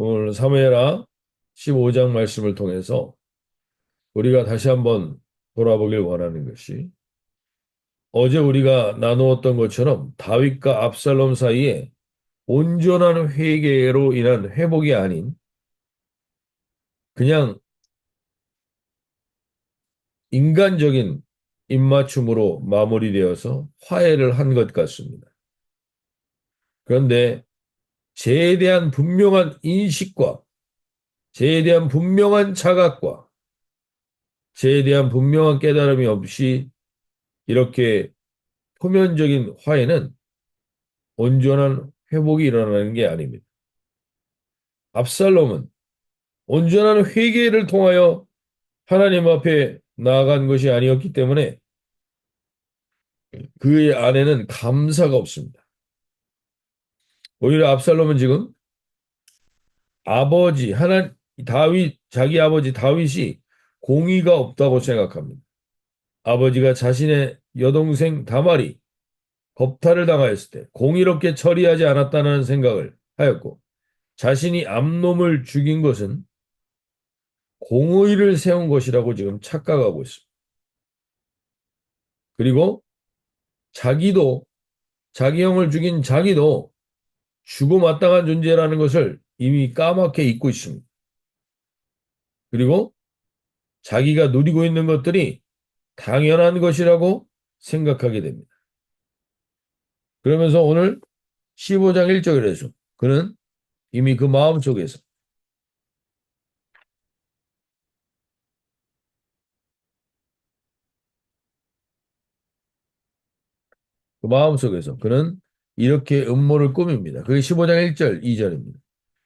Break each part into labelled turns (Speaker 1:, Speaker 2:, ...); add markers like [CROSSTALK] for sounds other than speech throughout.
Speaker 1: 오늘 사무엘하 15장 말씀을 통해서 우리가 다시 한번 돌아보길 원하는 것이 어제 우리가 나누었던 것처럼 다윗과 압살롬 사이에 온전한 회개로 인한 회복이 아닌 그냥 인간적인 입맞춤으로 마무리되어서 화해를 한 것 같습니다. 그런데 죄에 대한 분명한 인식과 죄에 대한 분명한 자각과 죄에 대한 분명한 깨달음이 없이 이렇게 표면적인 화해는 온전한 회복이 일어나는 게 아닙니다. 압살롬은 온전한 회개를 통하여 하나님 앞에 나아간 것이 아니었기 때문에 그의 안에는 감사가 없습니다. 오히려 압살롬은 지금 아버지 하나 다윗 자기 아버지 다윗이 공의가 없다고 생각합니다. 아버지가 자신의 여동생 다말이 겁탈을 당하였을 때 공의롭게 처리하지 않았다는 생각을 하였고 자신이 암놈을 죽인 것은 공의를 세운 것이라고 지금 착각하고 있습니다. 그리고 자기도 자기 형을 죽인 자기도 죽어마땅한 존재라는 것을 이미 까맣게 잊고 있습니다. 그리고 자기가 누리고 있는 것들이 당연한 것이라고 생각하게 됩니다. 그러면서 오늘 15장 1절에서 그는 이미 그 마음 속에서 그 마음 속에서 그는 이렇게 음모를 꾸밉니다. 그게 15장 1절, 2절입니다.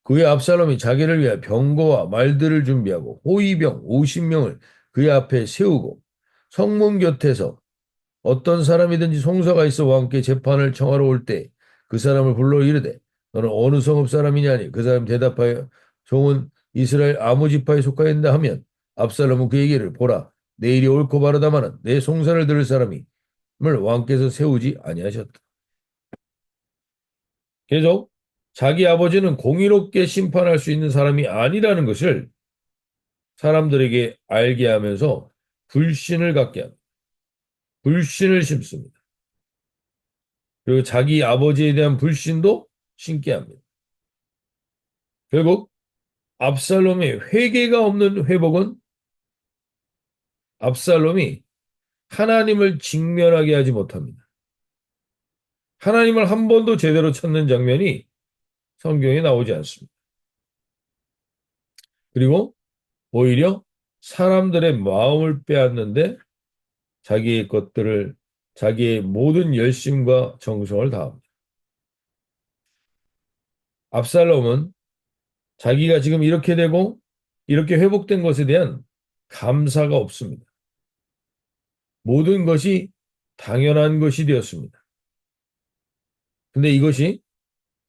Speaker 1: 그의 압살롬이 자기를 위해 병거와 말들을 준비하고 호위병 50명을 그의 앞에 세우고 성문 곁에서 어떤 사람이든지 송사가 있어 왕께 재판을 청하러 올 때 그 사람을 불러 이르되 너는 어느 성읍 사람이냐니 그 사람 대답하여 종은 이스라엘 아무 지파에 속하였다 하면 압살롬은 그에게를 보라 내일이 옳고 바르다마는 내 송사를 들을 사람이 을 왕께서 세우지 아니하셨다. 계속 자기 아버지는 공의롭게 심판할 수 있는 사람이 아니라는 것을 사람들에게 알게 하면서 불신을 갖게 합니다. 불신을 심습니다. 그리고 자기 아버지에 대한 불신도 심게 합니다. 결국 압살롬의 회개가 없는 회복은 압살롬이 하나님을 직면하게 하지 못합니다. 하나님을 한 번도 제대로 찾는 장면이 성경에 나오지 않습니다. 그리고 오히려 사람들의 마음을 빼앗는데 자기의 것들을 자기의 모든 열심과 정성을 다합니다. 압살롬은 자기가 지금 이렇게 되고 이렇게 회복된 것에 대한 감사가 없습니다. 모든 것이 당연한 것이 되었습니다. 근데 이것이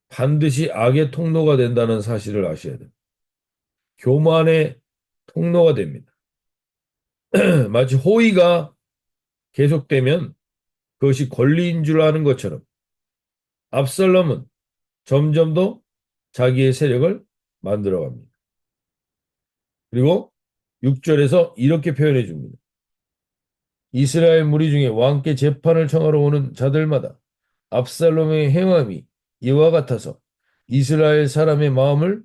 Speaker 1: 반드시 악의 통로가 된다는 사실을 아셔야 됩니다. 교만의 통로가 됩니다. [CLEARS THROAT] 마치 호의가 계속되면 그것이 권리인 줄 아는 것처럼 압살롬은 점점 더 자기의 세력을 만들어 갑니다. 그리고 6절에서 이렇게 표현해 줍니다. 이스라엘 무리 중에 왕께 재판을 청하러 오는 자들마다 압살롬의 행함이 이와 같아서 이스라엘 사람의 마음을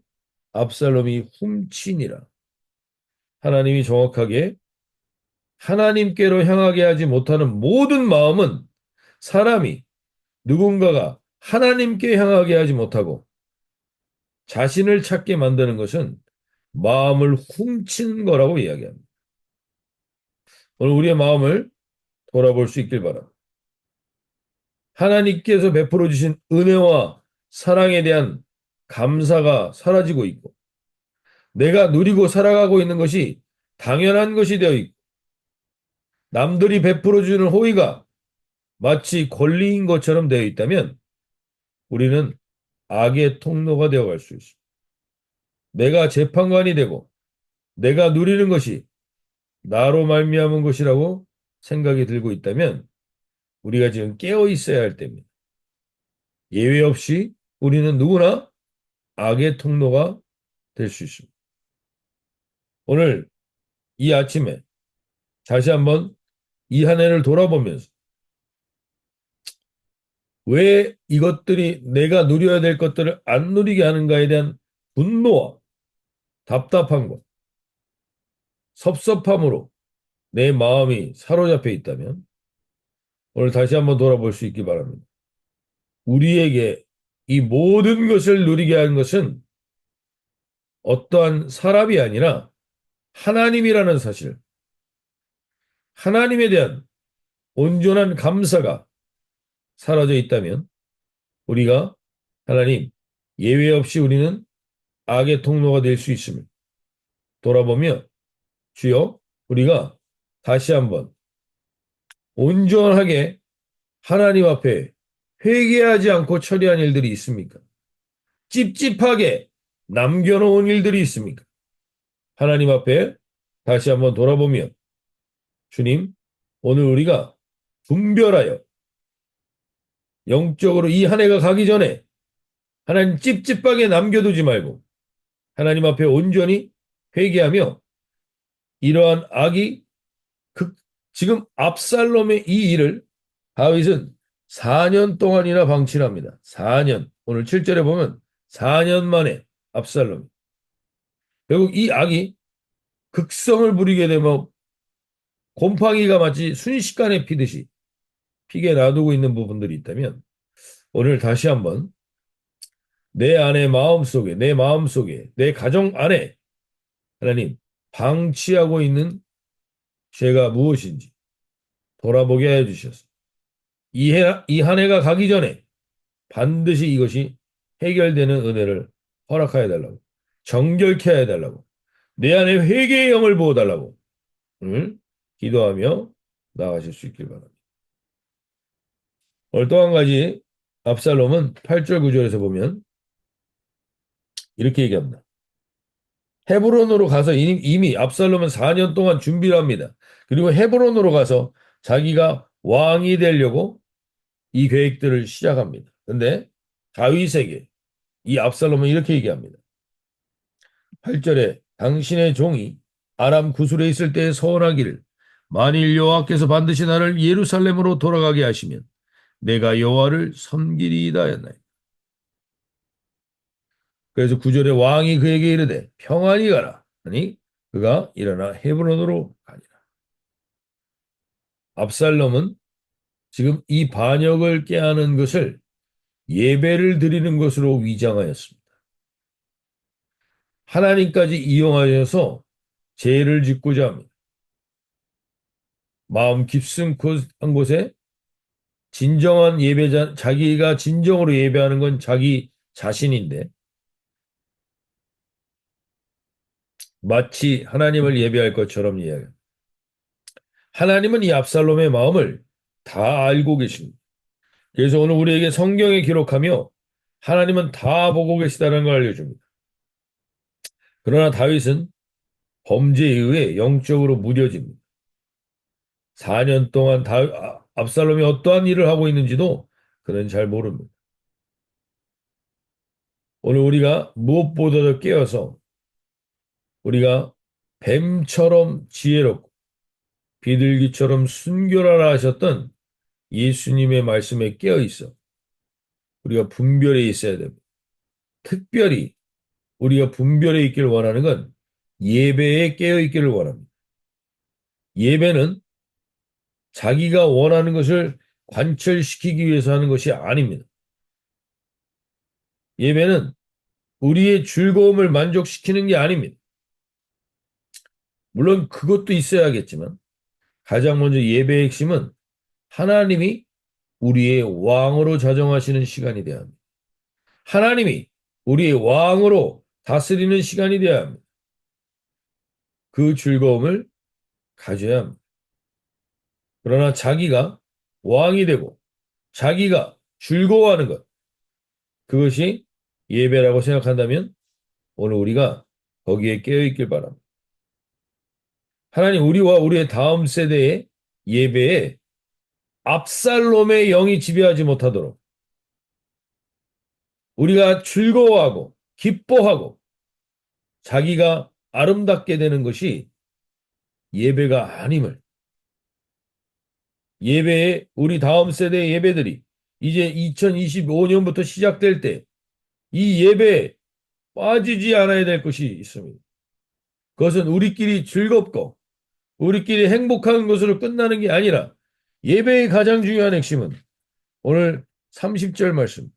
Speaker 1: 압살롬이 훔치니라. 하나님이 정확하게 하나님께로 향하게 하지 못하는 모든 마음은 사람이 누군가가 하나님께 향하게 하지 못하고 자신을 찾게 만드는 것은 마음을 훔친 거라고 이야기합니다. 오늘 우리의 마음을 돌아볼 수 있길 바랍니다. 하나님께서 베풀어 주신 은혜와 사랑에 대한 감사가 사라지고 있고 내가 누리고 살아가고 있는 것이 당연한 것이 되어 있고 남들이 베풀어 주는 호의가 마치 권리인 것처럼 되어 있다면 우리는 악의 통로가 되어 갈 수 있습니다. 내가 재판관이 되고 내가 누리는 것이 나로 말미암은 것이라고 생각이 들고 있다면 우리가 지금 깨어 있어야 할 때입니다. 예외 없이 우리는 누구나 악의 통로가 될 수 있습니다. 오늘 이 아침에 다시 한번 이 한 해를 돌아보면서 왜 이것들이 내가 누려야 될 것들을 안 누리게 하는가에 대한 분노와 답답함과 섭섭함으로 내 마음이 사로잡혀 있다면 오늘 다시 한번 돌아볼 수 있기 바랍니다. 우리에게 이 모든 것을 누리게 하는 것은 어떠한 사람이 아니라 하나님이라는 사실, 하나님에 대한 온전한 감사가 사라져 있다면 우리가 하나님 예외 없이 우리는 악의 통로가 될 수 있음을 돌아보며 주여 우리가 다시 한번 온전하게 하나님 앞에 회개하지 않고 처리한 일들이 있습니까? 찝찝하게 남겨놓은 일들이 있습니까? 하나님 앞에 다시 한번 돌아보며 주님 오늘 우리가 분별하여 영적으로 이 한 해가 가기 전에 하나님 찝찝하게 남겨두지 말고 하나님 앞에 온전히 회개하며 이러한 악이 극, 지금 압살롬의 이 일을 다윗은 4년 동안이나 방치를 합니다. 4년. 오늘 7절에 보면 4년 만에 압살롬. 결국 이 악이 극성을 부리게 되면 곰팡이가 마치 순식간에 피듯이 피게 놔두고 있는 부분들이 있다면 오늘 다시 한번 내 안에 마음 속에 내 마음 속에 내 가정 안에 하나님 방치하고 있는 죄가 무엇인지 돌아보게 해 주셔서 이한 해가 가기 전에 반드시 이것이 해결되는 은혜를 허락하여 달라고 정결케 해 달라고 내 안에 회개의 영을 부어 달라고 응? 기도하며 나가실 수 있길 바랍니다. 오늘 또 한 가지 압살롬은 8절 9절에서 보면 이렇게 얘기합니다. 헤브론으로 가서 이미 압살롬은 4년 동안 준비를 합니다. 그리고 헤브론으로 가서 자기가 왕이 되려고 이 계획들을 시작합니다. 근데 다윗에게 이 압살롬은 이렇게 얘기합니다. 8절에 당신의 종이 아람 구술에 있을 때에 서원하기를 만일 여호와께서 반드시 나를 예루살렘으로 돌아가게 하시면 내가 여호와를 섬기리이다 했나요. 그래서 구절에 왕이 그에게 이르되 평안히 가라 하니 그가 일어나 헤브론으로 가니라. 압살롬은 지금 이 반역을 깨하는 것을 예배를 드리는 것으로 위장하였습니다. 하나님까지 이용하여서 죄를 짓고자 합니다. 마음 깊숙한 곳에 진정한 예배자, 자기가 진정으로 예배하는 건 자기 자신인데, 마치 하나님을 예배할 것처럼 이야기. 하나님은 이 압살롬의 마음을 다 알고 계십니다. 그래서 오늘 우리에게 성경에 기록하며 하나님은 다 보고 계시다는 걸 알려줍니다. 그러나 다윗은 범죄에 의해 영적으로 무뎌집니다. 4년 동안 다, 아, 압살롬이 어떠한 일을 하고 있는지도 그는 잘 모릅니다. 오늘 우리가 무엇보다도 깨어서 우리가 뱀처럼 지혜롭고 비둘기처럼 순결하라 하셨던 예수님의 말씀에 깨어 있어 우리가 분별해 있어야 됩니다. 특별히 우리가 분별해 있기를 원하는 건 예배에 깨어 있기를 원합니다. 예배는 자기가 원하는 것을 관철시키기 위해서 하는 것이 아닙니다. 예배는 우리의 즐거움을 만족시키는 게 아닙니다. 물론 그것도 있어야겠지만 가장 먼저 예배의 핵심은 하나님이 우리의 왕으로 자정하시는 시간이 되어야 합니다. 하나님이 우리의 왕으로 다스리는 시간이 되어야 합니다. 그 즐거움을 가져야 합니다. 그러나 자기가 왕이 되고 자기가 즐거워하는 것, 그것이 예배라고 생각한다면 오늘 우리가 거기에 깨어있길 바랍니다. 하나님 우리와 우리의 다음 세대의 예배에 압살롬의 영이 지배하지 못하도록 우리가 즐거워하고 기뻐하고 자기가 아름답게 되는 것이 예배가 아님을 예배에 우리 다음 세대의 예배들이 이제 2025년부터 시작될 때 이 예배에 빠지지 않아야 될 것이 있습니다. 그것은 우리끼리 즐겁고 우리끼리 행복한 것으로 끝나는 게 아니라 예배의 가장 중요한 핵심은 오늘 30절 말씀.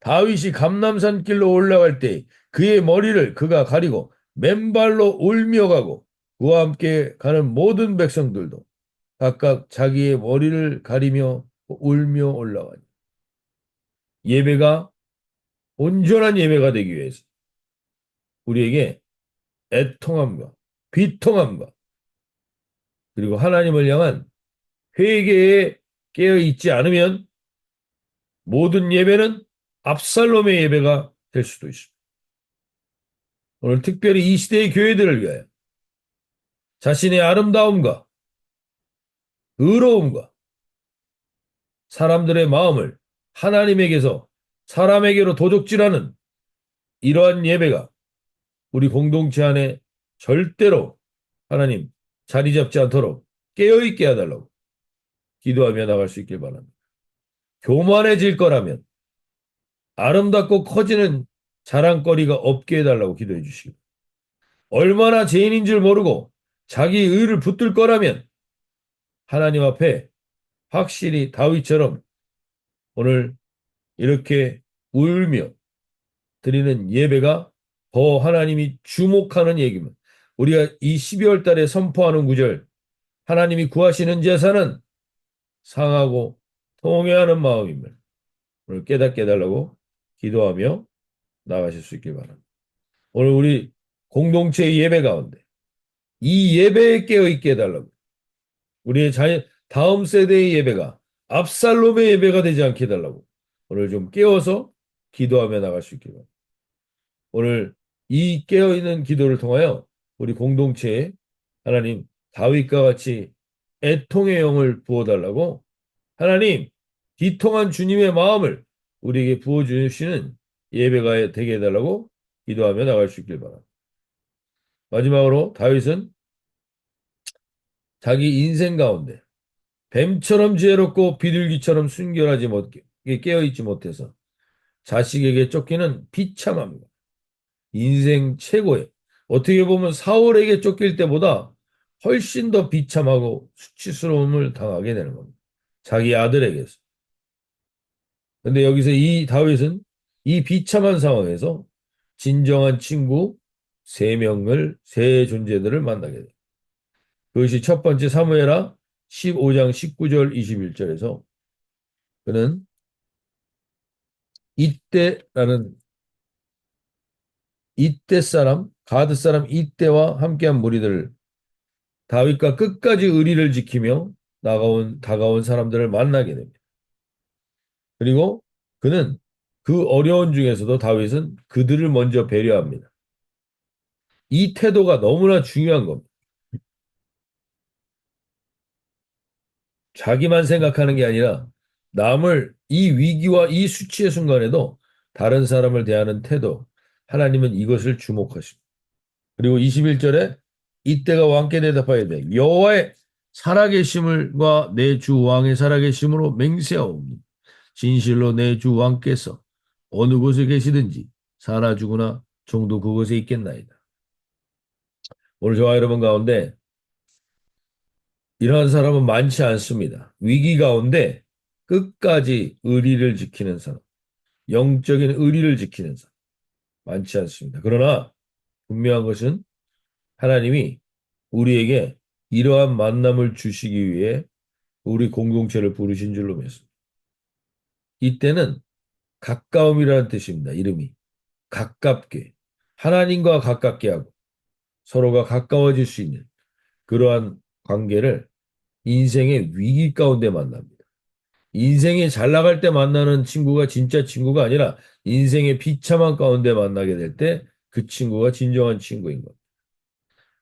Speaker 1: 다윗이 감남산 길로 올라갈 때 그의 머리를 그가 가리고 맨발로 울며 가고 그와 함께 가는 모든 백성들도 각각 자기의 머리를 가리며 울며 올라가니 예배가 온전한 예배가 되기 위해서 우리에게 애통함과 비통함과 그리고 하나님을 향한 회개에 깨어 있지 않으면 모든 예배는 압살롬의 예배가 될 수도 있습니다. 오늘 특별히 이 시대의 교회들을 위하여 자신의 아름다움과 의로움과 사람들의 마음을 하나님에게서 사람에게로 도적질하는 이러한 예배가 우리 공동체 안에 절대로 하나님 자리 잡지 않도록 깨어있게 해달라고 기도하며 나갈 수 있길 바랍니다. 교만해질 거라면 아름답고 커지는 자랑거리가 없게 해달라고 기도해 주시고 얼마나 죄인인 줄 모르고 자기 의를 붙들 거라면 하나님 앞에 확실히 다윗처럼 오늘 이렇게 울며 드리는 예배가 더 하나님이 주목하는 얘기면 우리가 이 12월 달에 선포하는 구절 하나님이 구하시는 제사는 상하고 통회하는 마음임을 오늘 깨닫게 해달라고 기도하며 나가실 수 있길 바랍니다. 오늘 우리 공동체의 예배 가운데 이 예배에 깨어있게 해달라고 우리의 자녀, 다음 세대의 예배가 압살롬의 예배가 되지 않게 해달라고 오늘 좀 깨워서 기도하며 나갈 수 있길 바랍니다. 오늘 이 깨어있는 기도를 통하여 우리 공동체에 하나님 다윗과 같이 애통의 영을 부어달라고 하나님 기통한 주님의 마음을 우리에게 부어주시는 예배가 되게 해달라고 기도하며 나갈 수 있길 바랍니다. 마지막으로 다윗은 자기 인생 가운데 뱀처럼 지혜롭고 비둘기처럼 순결하지 못해 깨어있지 못해서 자식에게 쫓기는 비참함과 인생 최고의 어떻게 보면 사울에게 쫓길 때보다 훨씬 더 비참하고 수치스러움을 당하게 되는 겁니다. 자기 아들에게서. 근데 여기서 이 다윗은 이 비참한 상황에서 진정한 친구 세 명을 세 존재들을 만나게 돼요. 그것이 첫 번째 사무엘하 15장 19절 21절에서 그는 이때라는 이때 사람 가드 사람 이때와 함께한 무리들 다윗과 끝까지 의리를 지키며 나가온 다가온 사람들을 만나게 됩니다. 그리고 그는 그 어려운 중에서도 다윗은 그들을 먼저 배려합니다. 이 태도가 너무나 중요한 겁니다. 자기만 생각하는 게 아니라 남을 이 위기와 이 수치의 순간에도 다른 사람을 대하는 태도, 하나님은 이것을 주목하십니다. 그리고 21절에 이때가 왕께 대답하여 돼. 여호와의 살아계심을과 내 주 왕의 살아계심으로 맹세하옵니. 진실로 내 주 왕께서 어느 곳에 계시든지 사나 죽으나 종도 그곳에 있겠나이다. 오늘 저와 여러분 가운데 이러한 사람은 많지 않습니다. 위기 가운데 끝까지 의리를 지키는 사람, 영적인 의리를 지키는 사람 많지 않습니다. 그러나 분명한 것은 하나님이 우리에게 이러한 만남을 주시기 위해 우리 공동체를 부르신 줄로 믿습니다. 이때는 가까움이라는 뜻입니다. 이름이. 가깝게. 하나님과 가깝게 하고 서로가 가까워질 수 있는 그러한 관계를 인생의 위기 가운데 만납니다. 인생이 잘 나갈 때 만나는 친구가 진짜 친구가 아니라 인생의 비참한 가운데 만나게 될 때 그 친구가 진정한 친구인 겁니다.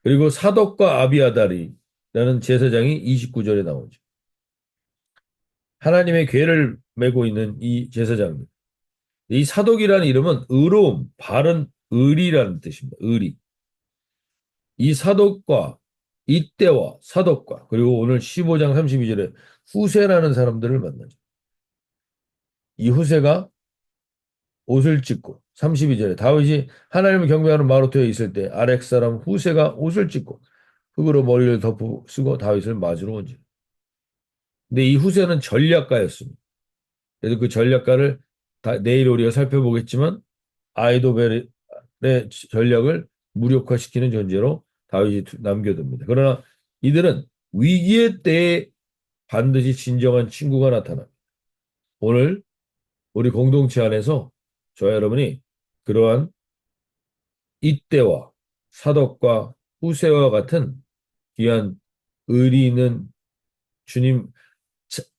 Speaker 1: 그리고 사독과 아비아다리라는 제사장이 29절에 나오죠. 하나님의 괴를 메고 있는 이 제사장들. 이 사독이라는 이름은 의로움, 바른 의리라는 뜻입니다. 의리. 이 사독과 이때와 사독과 그리고 오늘 15장 32절에 후세라는 사람들을 만나죠. 이 후세가 옷을 찢고 32절에 다윗이 하나님을 경배하는 마루토에 있을 때 아렉 사람 후세가 옷을 찢고 흙으로 머리를 덮어 쓰고 다윗을 맞으러 온지. 근데 이 후세는 전략가였습니다. 그래서 그 전략가를 다 내일 우리가 살펴보겠지만 아이도벨의 전략을 무력화시키는 존재로 다윗이 남겨둡니다. 그러나 이들은 위기의 때에 반드시 진정한 친구가 나타납니다. 오늘 우리 공동체 안에서 저와 여러분이 그러한 이때와 사덕과 후세와 같은 귀한 의리 있는 주님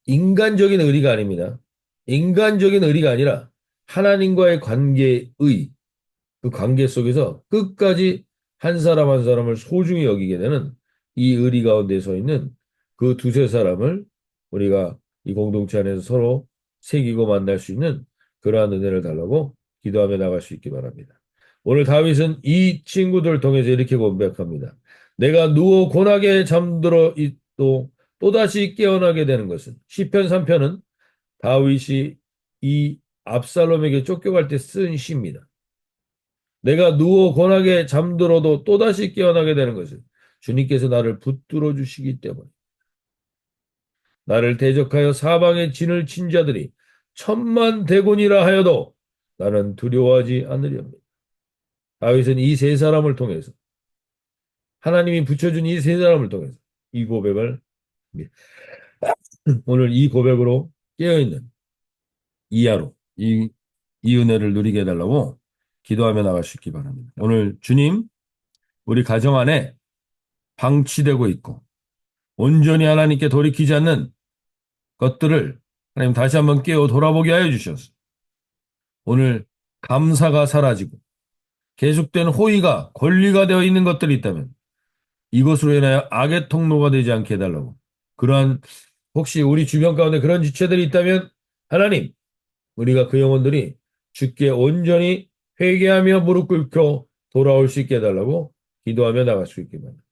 Speaker 1: 인간적인 의리가 아닙니다. 인간적인 의리가 아니라 하나님과의 관계의 그 관계 속에서 끝까지 한 사람 한 사람을 소중히 여기게 되는 이 의리 가운데 서 있는 그 두세 사람을 우리가 이 공동체 안에서 서로 새기고 만날 수 있는 그러한 은혜를 달라고 기도하며 나갈 수 있기 바랍니다. 오늘 다윗은 이 친구들을 통해서 이렇게 고백합니다. 내가 누워 고나게 잠들어 있도 또다시 깨어나게 되는 것은 시편 3편은 다윗이 이 압살롬에게 쫓겨갈 때 쓴 시입니다. 내가 누워 고나게 잠들어도 또다시 깨어나게 되는 것은 주님께서 나를 붙들어 주시기 때문에 나를 대적하여 사방의 진을 친 자들이 천만 대군이라 하여도 나는 두려워하지 않으렵니다. 다윗은 이 세 사람을 통해서 하나님이 붙여준 이 세 사람을 통해서 이 고백을 [CLEARS THROAT] 오늘 이 고백으로 깨어있는 이 하루 이, 이 은혜를 누리게 해달라고 기도하며 있기 바랍니다. 오늘 주님 우리 가정 안에 방치되고 있고 온전히 하나님께 돌이키지 않는 것들을 하나님 다시 한번 깨어 돌아보게 하여 주셔서 오늘 감사가 사라지고 계속된 호의가 권리가 되어 있는 것들이 있다면 이것으로 인하여 악의 통로가 되지 않게 해달라고 그러한 혹시 우리 주변 가운데 그런 지체들이 있다면 하나님 우리가 그 영혼들이 주께 온전히 회개하며 무릎 꿇고 돌아올 수 있게 해달라고 기도하며 나갈 수 있게 바랍니다.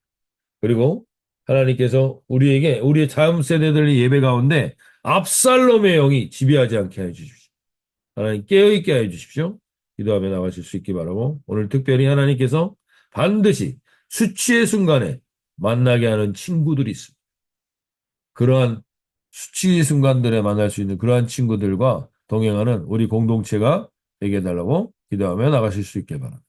Speaker 1: 그리고 하나님께서 우리에게 우리의 다음 세대들의 예배 가운데 압살롬의 영이 지배하지 않게 해 주십시오. 하나님 깨어있게 해 주십시오. 기도하며 나가실 수 있기 바라고 오늘 특별히 하나님께서 반드시 수치의 순간에 만나게 하는 친구들이 있습니다. 그러한 수치의 순간들에 만날 수 있는 그러한 친구들과 동행하는 우리 공동체가 되게 해달라고 기도하며 나가실 수 있게 바랍니다.